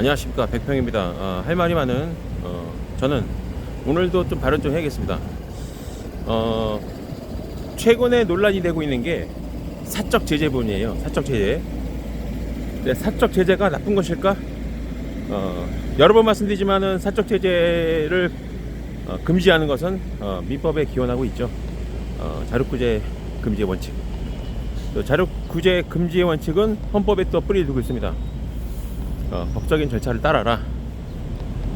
안녕하십니까 백평입니다. 어, 할 말이 많은 어, 저는 오늘도 좀 발언 좀 해야겠습니다. 어, 최근에 논란이 되고 있는 게 사적 제재분이에요. 사적 제재. 근데 사적 제재가 나쁜 것일까? 어, 여러 번 말씀드리지만은 사적 제재를 어, 금지하는 것은 어, 민법에 기원하고 있죠. 어, 자력구제 금지 원칙. 또 자력구제 금지의 원칙은 헌법에 또 뿌리를 두고 있습니다. 어, 법적인 절차를 따라라.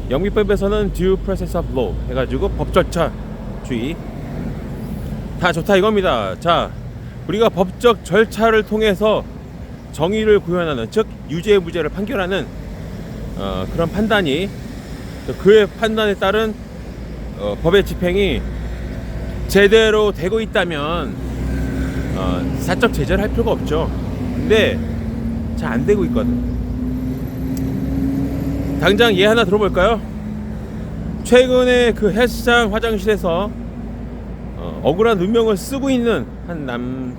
영미법에서는 due process of law 해가지고 법 절차 주의 다 좋다 이겁니다. 자, 우리가 법적 절차를 통해서 정의를 구현하는 즉 유죄 무죄를 판결하는 어, 그런 판단이 또 그의 판단에 따른 어, 법의 집행이 제대로 되고 있다면 어, 사적 제재를 할 필요가 없죠. 근데 잘 안 되고 있거든. 당장 예 하나 들어볼까요? 최근에 그 헬스장 화장실에서 어, 억울한 누명을 쓰고 있는 한 남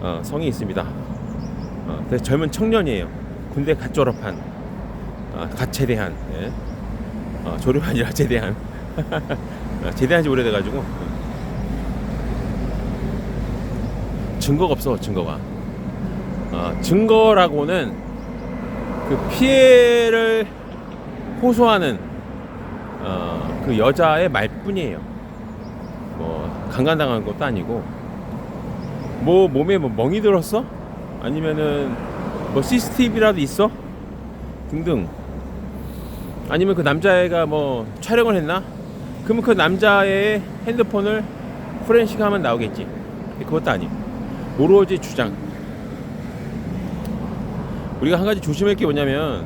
어, 성이 있습니다. 어, 되게 젊은 청년이에요. 군대 갓 졸업한, 어, 갓 제대한, 예. 어, 졸업이 아니라 제대한. 어, 제대한 지 오래돼가지고 증거가 없어 증거가. 어, 증거라고는 그 피해를 호소하는 어, 그 여자의 말뿐이에요. 뭐 강간당한 것도 아니고 뭐 몸에 뭐 멍이 들었어? 아니면은 뭐 CCTV라도 있어? 등등. 아니면 그 남자애가 뭐 촬영을 했나? 그러면 그 남자의 핸드폰을 포렌식하면 나오겠지. 그것도 아니고 오로지 주장. 우리가 한 가지 조심할 게 뭐냐면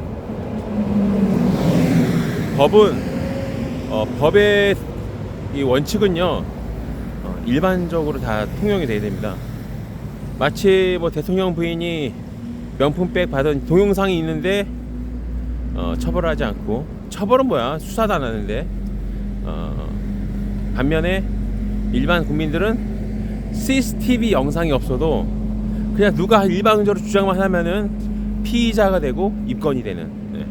법은 어, 법의 이 원칙은요 어, 일반적으로 다 통용이 돼야 됩니다. 마치 뭐 대통령 부인이 명품백 받은 동영상이 있는데 어, 처벌하지 않고 처벌은 뭐야 수사도 안 하는데 어, 반면에 일반 국민들은 CCTV 영상이 없어도 그냥 누가 일방적으로 주장만 하면은 피의자가 되고 입건이 되는 네.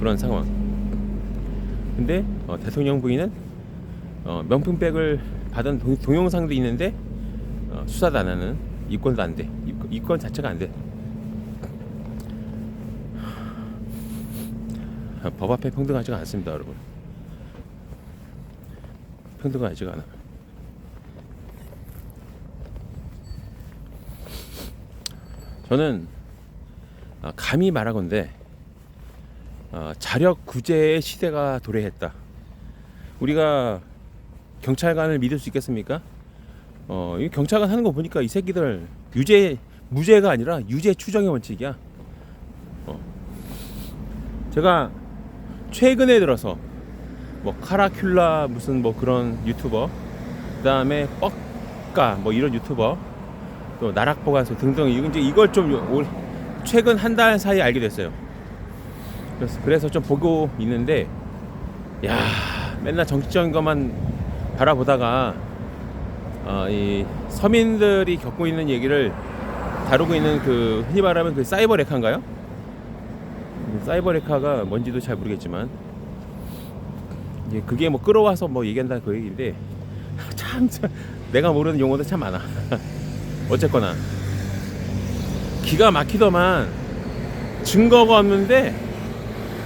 그런 상황. 근데 어, 대통령 부인은 어, 명품백을 받은 동, 동영상도 있는데 어, 수사도 안 하는 입건도 안 돼. 입건, 입건 자체가 안 돼. 아, 법 앞에 평등하지가 않습니다, 여러분. 평등하지가 않아. 저는 아, 감히 말하건대 어, 자력 구제의 시대가 도래했다. 우리가 경찰관을 믿을 수 있겠습니까? 어, 이 경찰관 하는 거 보니까 이 새끼들 유죄 무죄가 아니라 유죄 추정의 원칙이야. 어. 제가 최근에 들어서 뭐 카라큘라 무슨 뭐 그런 유튜버, 그다음에 뻑가 뭐 이런 유튜버, 또 나락보관소 등등 이제 이걸 좀 올- 최근 한 달 사이에 알게 됐어요. 그래서, 그래서 좀 보고 있는데, 야 맨날 정치적인 것만 바라보다가 어, 이 서민들이 겪고 있는 얘기를 다루고 있는 그 흔히 말하면 그 사이버 레카인가요? 사이버 레카가 뭔지도 잘 모르겠지만 이제 그게 뭐 끌어와서 뭐 얘기한다 그 얘기인데 참, 참 내가 모르는 용어도 참 많아. 어쨌거나 기가 막히더만 증거가 없는데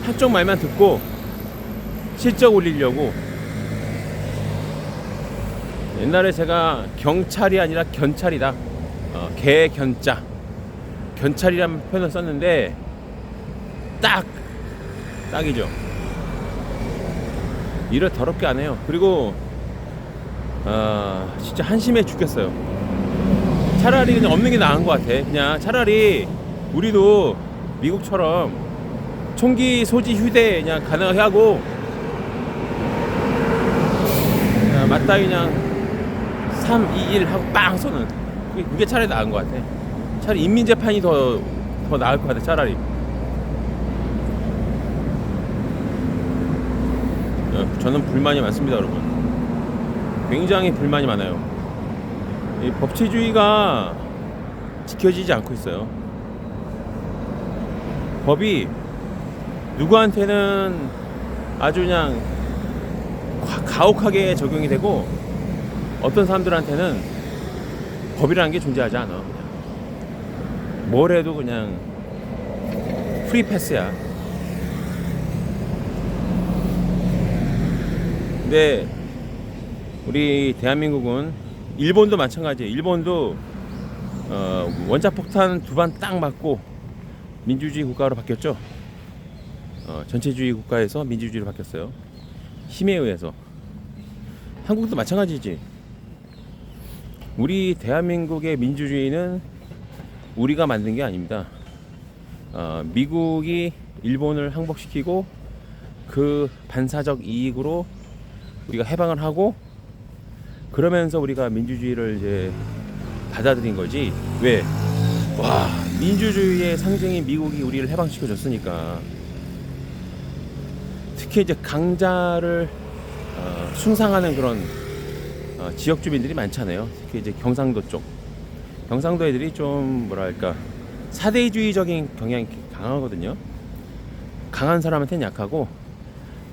한쪽 말만 듣고 실적 올리려고. 옛날에 제가 경찰이 아니라 견찰이다. 어, 개견자. 견찰이라는 표현을 썼는데 딱 딱이죠. 일을 더럽게 안 해요. 그리고 아 진짜 한심해 죽겠어요. 차라리 그냥 없는 게 나은 것 같아. 그냥 차라리 우리도 미국처럼 총기 소지 휴대 그냥 가능하게 하고 그냥 맞다 그냥 3, 2, 1 하고 빵 쏘는 그게, 그게 차라리 나은 것 같아. 차라리 인민재판이 더, 더 나을 것 같아. 차라리. 어, 저는 불만이 많습니다, 여러분. 굉장히 불만이 많아요. 이 법치주의가 지켜지지 않고 있어요. 법이 누구한테는 아주 그냥 가- 가혹하게 적용이 되고 어떤 사람들한테는 법이라는 게 존재하지 않아. 그냥. 뭘 해도 그냥 프리 패스야. 근데 우리 대한민국은 일본도 마찬가지예요. 일본도 어, 원자폭탄 두방딱 맞고 민주주의 국가로 바뀌었죠. 어, 전체주의 국가에서 민주주의로 바뀌었어요. 힘에 의해서. 한국도 마찬가지지. 우리 대한민국의 민주주의는 우리가 만든 게 아닙니다. 어, 미국이 일본을 항복시키고 그 반사적 이익으로 우리가 해방을 하고 그러면서 우리가 민주주의를 이제 받아들인 거지. 왜? 와, 민주주의의 상징인 미국이 우리를 해방시켜 줬으니까. 특히 이제 강자를 어, 숭상하는 그런 어, 지역 주민들이 많잖아요. 특히 이제 경상도 쪽. 경상도 애들이 좀 뭐랄까 사대주의적인 경향이 강하거든요. 강한 사람한테는 약하고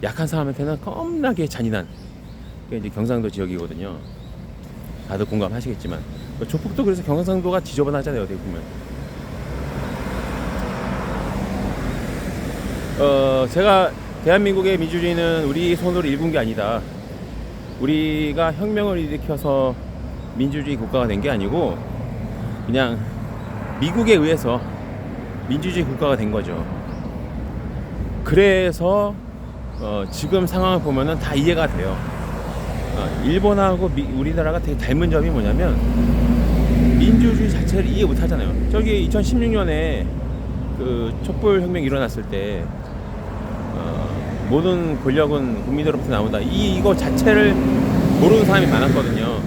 약한 사람한테는 겁나게 잔인한 그게 이제 경상도 지역이거든요. 다들 공감하시겠지만 그 조폭도 그래서 경상도가 지저분하잖아요. 어떻게 보면. 어 제가 대한민국의 민주주의는 우리 손으로 일군 게 아니다. 우리가 혁명을 일으켜서 민주주의 국가가 된 게 아니고 그냥 미국에 의해서 민주주의 국가가 된 거죠. 그래서 어, 지금 상황을 보면은 다 이해가 돼요. 어, 일본하고 미- 우리나라가 되게 닮은 점이 뭐냐면 민주주의 자체를 이해 못 하잖아요. 저기 2016년에 그 촛불 혁명 이 일어났을 때 어, 모든 권력은 국민으로부터 나온다. 이 이거 자체를 모르는 사람이 많았거든요.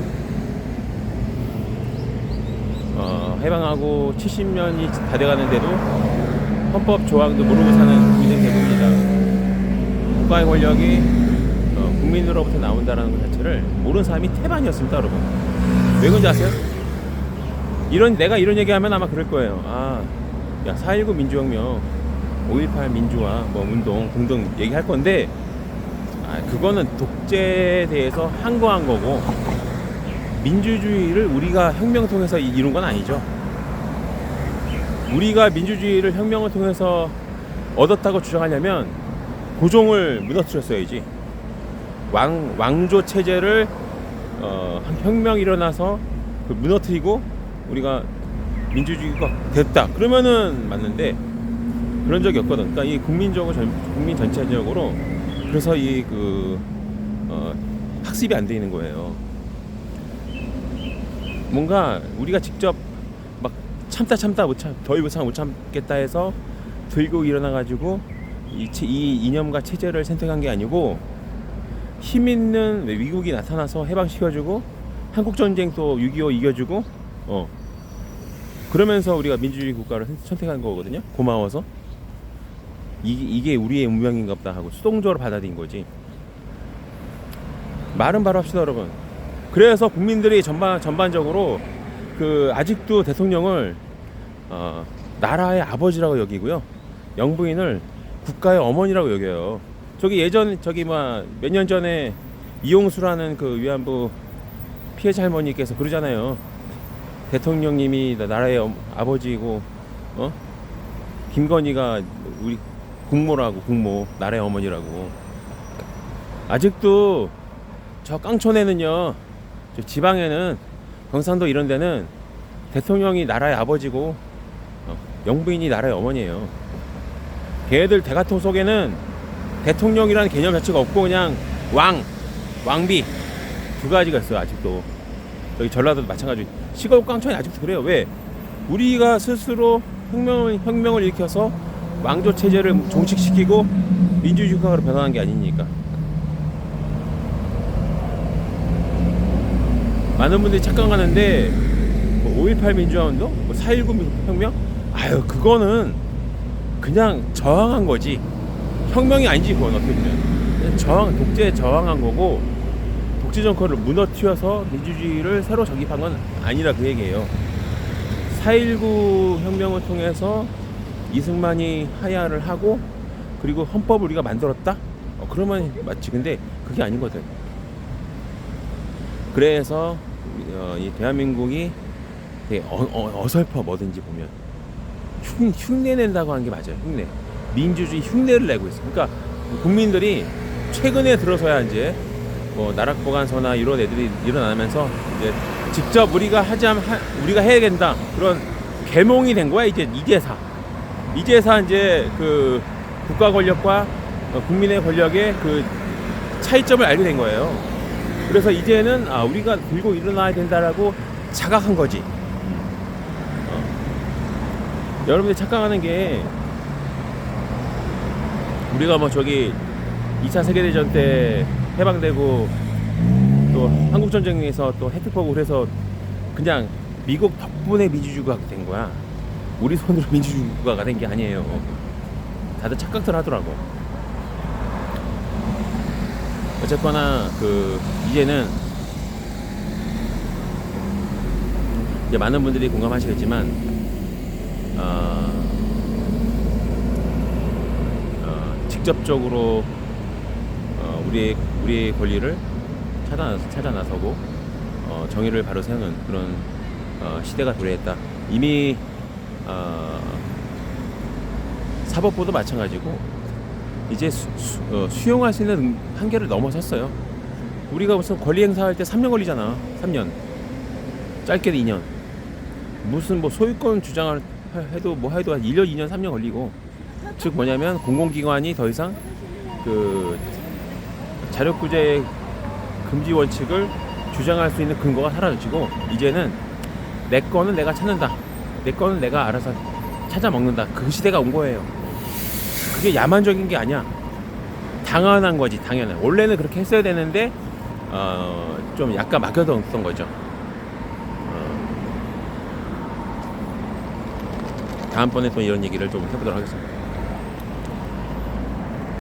어, 해방하고 70년이 다 돼가는데도 헌법 조항도 모르고 사는 국민들이 대부분이다. 국가의 권력이 어, 국민으로부터 나온다는 것 자체를 모르는 사람이 태반이었습니다, 여러분. 왜 그런지 아세요? 이런 내가 이런 얘기하면 아마 그럴 거예요. 아, 야, 4.19 민주혁명, 5.18 민주화, 뭐 운동 등등 얘기할 건데, 아, 그거는 독재에 대해서 항거한 거고, 민주주의를 우리가 혁명 통해서 이- 이룬 건 아니죠. 우리가 민주주의를 혁명을 통해서 얻었다고 주장하려면 고종을 무너뜨렸어야지. 왕 왕조 체제를 어, 한 혁명이 일어나서 그 무너뜨리고 우리가 민주주의가 됐다. 그러면은 맞는데 그런 적이 없거든. 그러니까 이 국민적으로 전, 국민 전체적으로 그래서 이그 어, 학습이 안돼 있는 거예요. 뭔가 우리가 직접 막 참다 참다 못 참, 더 이상 못 참겠다 해서 들고 일어나 가지고 이, 체- 이 이념과 체제를 선택한 게 아니고 힘 있는 미국이 나타나서 해방시켜주고 한국 전쟁 또 6.25 이겨주고 어 그러면서 우리가 민주주의 국가를 선- 선택한 거거든요. 고마워서 이, 이게 우리의 운명인가 보다 하고 수동적으로 받아들인 거지. 말은 바로 합시다, 여러분. 그래서 국민들이 전반 전반적으로 그 아직도 대통령을 어, 나라의 아버지라고 여기고요. 영부인을 국가의 어머니라고 여겨요. 저기 예전 저기 뭐몇 년 전에 이용수라는 그 위안부 피해자 할머니께서 그러잖아요. 대통령님이 나- 나라의 엄- 아버지이고 어? 김건희가 우리 국모라고 국모. 나라의 어머니라고. 아직도 저 깡촌에는요 저 지방에는 경상도 이런 데는 대통령이 나라의 아버지고 어, 영부인이 나라의 어머니예요. 걔들 대가통 속에는 대통령이라는 개념 자체가 없고 그냥 왕 왕비 두 가지가 있어요 아직도. 여기 전라도도 마찬가지. 시골 깡촌이 아직도 그래요. 왜? 우리가 스스로 혁명을 혁명을 일으켜서 왕조 체제를 종식시키고 민주주의 국가로 변화한 게 아니니까. 많은 분들이 착각하는데 뭐 5.18 민주화 운동, 뭐 4.19 혁명, 아유 그거는 그냥 저항한 거지. 혁명이 아니지 그건 어떻게 보면. 저항 독재에 저항한 거고 독재 정권을 무너뜨려서 민주주의를 새로 정립한 건 아니라 그 얘기예요. 4.19 혁명을 통해서 이승만이 하야를 하고 그리고 헌법을 우리가 만들었다? 어, 그러면 맞지. 근데 그게 아니거든. 그래서 어, 이 대한민국이 되게 어, 설퍼 뭐든지 보면 흉, 흉내 낸다고 하는 게 맞아요. 흉내. 민주주의 흉내를 내고 있어. 그러니까 국민들이 최근에 들어서야 이제 뭐 나락 보관소나 이런 애들이 일어나면서 이제 직접 우리가 하자면 하- 우리가 해야 된다 그런 계몽이 된 거야 이제 이제사 이제사 이제 그 국가 권력과 어, 국민의 권력의 그 차이점을 알게 된 거예요. 그래서 이제는 아 우리가 들고 일어나야 된다라고 자각한 거지. 어. 여러분들 착각하는 게 우리가 뭐 저기 2차 세계대전 때 해방되고 또 한국전쟁에서 또 혜택 보고 그래서 그냥 미국 덕분에 민주주의가 된 거야. 우리 손으로 민주주의가 된 게 아니에요. 다들 착각들 하더라고. 어쨌거나 그 이제는 이제 많은 분들이 공감하시겠지만 어, 어, 직접적으로 어, 우리의 우리의 권리를 찾아 찾아 나서고 어, 정의를 바로 세우는 그런 어, 시대가 도래했다. 이미 어, 사법부도 마찬가지고 이제 수, 수, 어, 수용할 수 있는 한계를 넘어섰어요. 우리가 무슨 권리 행사할 때 3년 걸리잖아. 3년. 짧게도 2년. 무슨 뭐 소유권 주장을 해- 해도 뭐 해도 한 1년, 2년, 3년 걸리고. 즉 뭐냐면 공공기관이 더 이상 그 자력구제 금지 원칙을 주장할 수 있는 근거가 사라지고 이제는 내 거는 내가 찾는다. 내 거는 내가 알아서 찾아 먹는다. 그 시대가 온 거예요. 그게 야만적인 게 아니야. 당연한 거지, 당연한. 원래는 그렇게 했어야 되는데 어, 좀 약간 막혀뒀던 거죠. 어. 다음번에 또 이런 얘기를 좀 해보도록 하겠습니다.